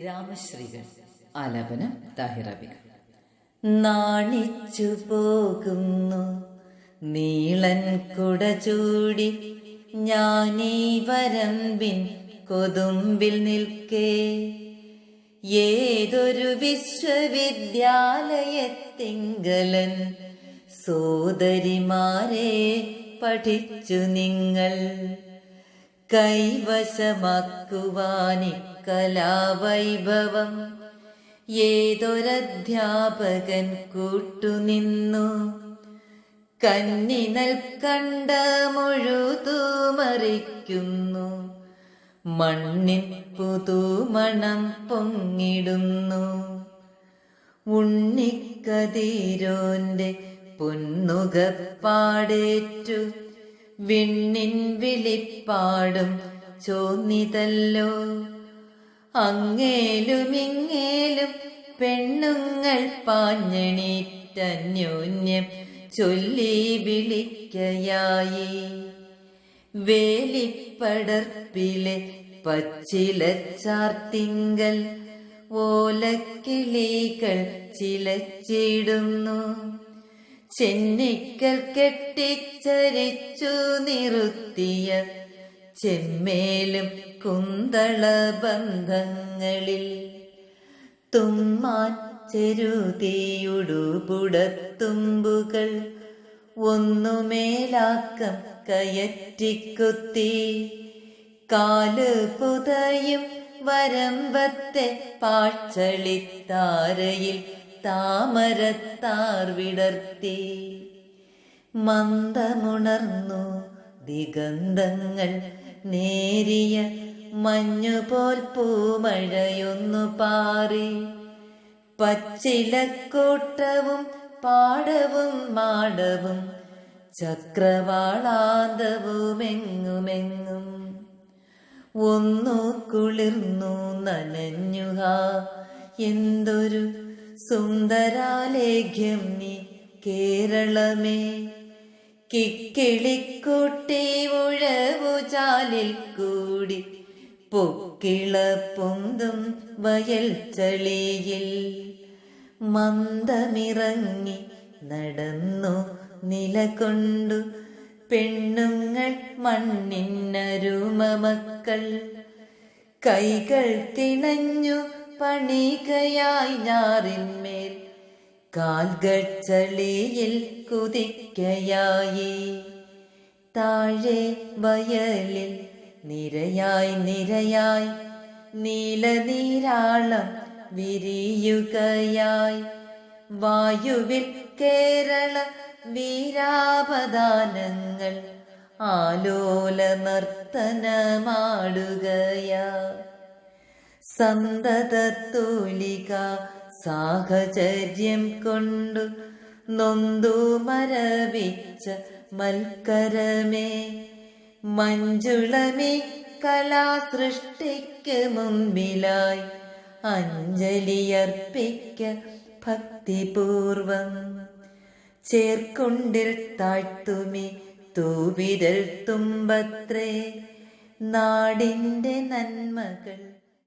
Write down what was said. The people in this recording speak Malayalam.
ഗ്രാമശ്രീകൾ ആലാപനം താഹിറബിക നാണിച്ചു പോകുന്നു നീളൻ കുട ചൂടി ഞാനീ വരമ്പിൻ കൊതുമ്പിൽ നിൽക്കേ. ഏതൊരു വിശ്വവിദ്യാലയത്തിങ്കലൻ സോദരിമാരെ പഠിച്ചു നിങ്ങൾ. കൈവശമാക്കുവാനി കലാവൈഭവം ഏതൊരധ്യാപകൻ കൂട്ടുനിന്നു? കന്നി നൽകണ്ട മുഴുതുമറിക്കുന്നു. മണ്ണിൻ പുതുമണം പൊങ്ങിടുന്നു. ഉണ്ണിക്കതിരോന്റെ പൊന്നുകപ്പാടേറ്റു. വിണ്ണിൻ വിളിപ്പാടും ചോന്നിതല്ലോ. അങ്ങേലും ഇങ്ങേലും പെണ്ണുങ്ങൾ പാഞ്ഞണീറ്റന്യോന്യം ചൊല്ലി വിളിക്കയായി. വേലിപ്പടർപ്പിലെ പച്ചിലച്ചാർത്തിങ്കൽ ഓലക്കിളികൾ ചിലച്ചിടുന്നു. ചെന്നിക്കൽ കെട്ടിച്ചരിച്ചു നിർത്തിയ ചെമ്മേലും കുന്തള ബന്ധങ്ങളിൽ തുമ്മാൻ ചെരുതിയുടുപുടത്തുമ്പുകൾ ഒന്നുമേലാക്കം കയറ്റിക്കുത്തി കാൽ പുതയും വരമ്പത്തെ പാഴ്ചളിത്താരയിൽ താമരത്താർ വിടർത്തി. മന്ദമുണർന്നു ദിഗന്ധങ്ങൾ നേരിയ മഞ്ഞുപോൽ പൂമഴയൊന്നു പാറി. പച്ചിലക്കൂട്ടവും പാടവും മാടവും ചക്രവാളാന്തവുമെങ്ങുമെങ്ങും. ഒന്നു കുളിർന്നു നനഞ്ഞുക എന്തൊരു സുന്ദരാലേഖ്യം നീ കേരളമേ. കിക്കിളിക്കൂട്ടി ഉഴവുചാലിൽ കൂടി പൊക്കിള പൊന്തും വയൽ ചളിയിൽ. മന്ദമിറങ്ങി നടന്നു നിലകൊണ്ടു പെണ്ണുങ്ങൾ മണ്ണിനരുമ മക്കൾ കൈകൾ തിണഞ്ഞു പണികയായി ഞാറിന്മേൽ കാൽകൾ ചളിയിൽ കുതിക്കയായി. താഴെ വയലിൽ നിരയായി നിരയായി നീലനീരാളം വിരിയുകയായി. വായുവിൽ കേരള വീരാപദാനങ്ങൾ ആലോല നർത്തനമാടുകയാ. സന്തതൂലിക സാഹചര്യം കൊണ്ടു നൊന്തു മരവിച്ച മൽക്കരമേ. മഞ്ജുളമേ കലാസൃഷ്ടിക്ക് മുമ്പിലായി അഞ്ജലിയർപ്പിക്ക ഭക്തിപൂർവം. ചേർക്കൊണ്ടിൽ താഴ്ത്തുമി തൂവിരൽ തുമ്പത്രേ. നാടിന്റെ നന്മകൾ